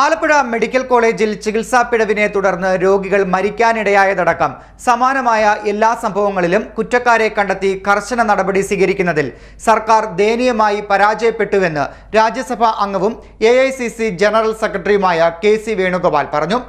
Alappuzha medical കോളേജിൽ ചികിത്സാ പിഴവിനെ തുടർന്ന് രോഗികൾ മരിക്കാനിടയായതടക്കം സമാനമായ എല്ലാ സംഭവങ്ങളിലും കുറ്റക്കാരെ കണ്ടെത്തി കർശന നടപടി സ്വീകരിക്കുന്നതിൽ സർക്കാർ ദയനീയമായി പരാജയപ്പെട്ടുവെന്ന് രാജ്യസഭാ അംഗവും എ ജനറൽ സെക്രട്ടറിയുമായ കെ സി വേണുഗോപാൽ പറഞ്ഞു.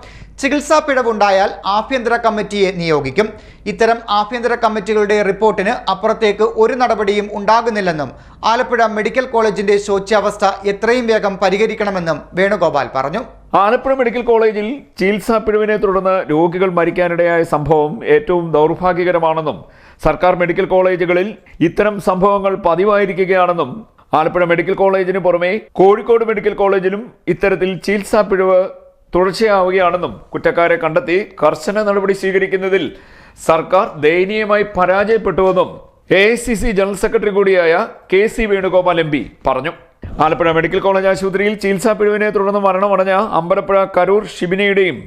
ചികിത്സാ പിഴവുണ്ടായാൽ ആഭ്യന്തര കമ്മിറ്റിയെ നിയോഗിക്കും. ഇത്തരം ആഭ്യന്തര കമ്മിറ്റികളുടെ റിപ്പോർട്ടിന് അപ്പുറത്തേക്ക് ഒരു നടപടിയും ഉണ്ടാകുന്നില്ലെന്നും ആലപ്പുഴ മെഡിക്കൽ കോളേജിന്റെ ശോച്യാവസ്ഥ എത്രയും വേഗം പരിഹരിക്കണമെന്നും വേണുഗോപാൽ പറഞ്ഞു. ആലപ്പുഴ മെഡിക്കൽ കോളേജിൽ ചികിത്സാ പിഴവിനെ തുടർന്ന് രോഗികൾ മരിക്കാനിടയായ സംഭവം ഏറ്റവും ദൗർഭാഗ്യകരമാണെന്നും സർക്കാർ മെഡിക്കൽ കോളേജുകളിൽ ഇത്തരം സംഭവങ്ങൾ പതിവായിരിക്കുകയാണെന്നും ആലപ്പുഴ മെഡിക്കൽ കോളേജിന് പുറമെ കോഴിക്കോട് മെഡിക്കൽ കോളേജിലും ഇത്തരത്തിൽ ചികിത്സാ പിഴവ് തുടർച്ചയാവുകയാണെന്നും കുറ്റക്കാരെ കണ്ടെത്തി കർശന നടപടി സ്വീകരിക്കുന്നതിൽ സർക്കാർ ദയനീയമായി പരാജയപ്പെട്ടുവെന്നും എ ജനറൽ സെക്രട്ടറി കൂടിയായ കെ സി വേണുഗോപാൽ എം പറഞ്ഞു. ആലപ്പുഴ മെഡിക്കൽ കോളേജ് ആശുപത്രിയിൽ ചികിത്സാ പിഴവിനെ തുടർന്ന് മരണമടഞ്ഞ അമ്പലപ്പുഴ കരൂർ ഷിബിനയുടെയും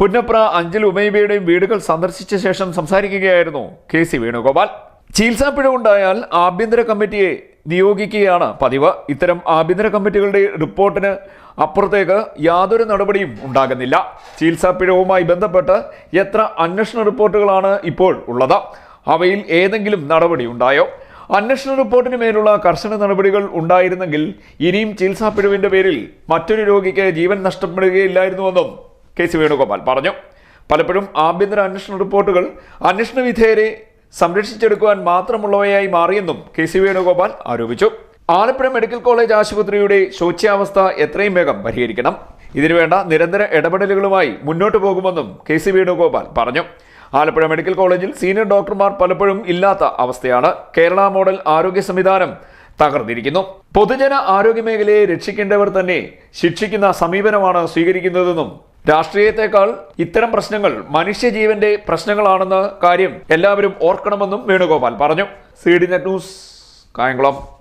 പുന്നപ്ര അഞ്ചൽ ഉമൈബയുടെയും വീടുകൾ സന്ദർശിച്ച ശേഷം സംസാരിക്കുകയായിരുന്നു കെ സി വേണുഗോപാൽ. ചികിത്സാ പിഴവുണ്ടായാൽ ആഭ്യന്തര കമ്മിറ്റിയെ നിയോഗിക്കുകയാണ് പതിവ്. ഇത്തരം ആഭ്യന്തര കമ്മിറ്റികളുടെ റിപ്പോർട്ടിന് അപ്പുറത്തേക്ക് യാതൊരു നടപടിയും ഉണ്ടാകുന്നില്ല. ചികിത്സാ പിഴവുമായി ബന്ധപ്പെട്ട് എത്ര അന്വേഷണ റിപ്പോർട്ടുകളാണ് ഇപ്പോൾ ഉള്ളത്? അവയിൽ ഏതെങ്കിലും നടപടി ഉണ്ടായോ? അന്വേഷണ റിപ്പോർട്ടിന് മേലുള്ള കർശന നടപടികൾ ഉണ്ടായിരുന്നെങ്കിൽ ഇനിയും ചികിത്സാ പിഴവിന്റെ പേരിൽ മറ്റൊരു രോഗിക്ക് ജീവൻ നഷ്ടപ്പെടുകയില്ലായിരുന്നുവെന്നും കെ സി വേണുഗോപാൽ പറഞ്ഞു. പലപ്പോഴും ആഭ്യന്തര അന്വേഷണ റിപ്പോർട്ടുകൾ അന്വേഷണ വിധേയരെ സംരക്ഷിച്ചെടുക്കുവാൻ മാത്രമുള്ളവയായി മാറിയെന്നും കെ സി വേണുഗോപാൽ ആരോപിച്ചു. ആലപ്പുഴ മെഡിക്കൽ കോളേജ് ആശുപത്രിയുടെ ശോച്യാവസ്ഥ എത്രയും വേഗം പരിഹരിക്കണം. ഇതിനുവേണ്ട നിരന്തര ഇടപെടലുകളുമായി മുന്നോട്ട് പോകുമെന്നും കെ സി വേണുഗോപാൽ പറഞ്ഞു. ആലപ്പുഴ മെഡിക്കൽ കോളേജിൽ സീനിയർ ഡോക്ടർമാർ പലപ്പോഴും ഇല്ലാത്ത അവസ്ഥയാണ് കേരള മോഡൽ ആരോഗ്യ സംവിധാനം തകർന്നിരിക്കുന്നു. പൊതുജന ആരോഗ്യ മേഖലയെ രക്ഷിക്കേണ്ടവർ തന്നെ ശിക്ഷിക്കുന്ന സമീപനമാണ് സ്വീകരിക്കുന്നതെന്നും രാഷ്ട്രീയത്തെക്കാൾ ഇത്തരം പ്രശ്നങ്ങൾ മനുഷ്യജീവന്റെ പ്രശ്നങ്ങളാണെന്ന കാര്യം എല്ലാവരും ഓർക്കണമെന്നും വേണുഗോപാൽ പറഞ്ഞു. C D net news Kayamkulam.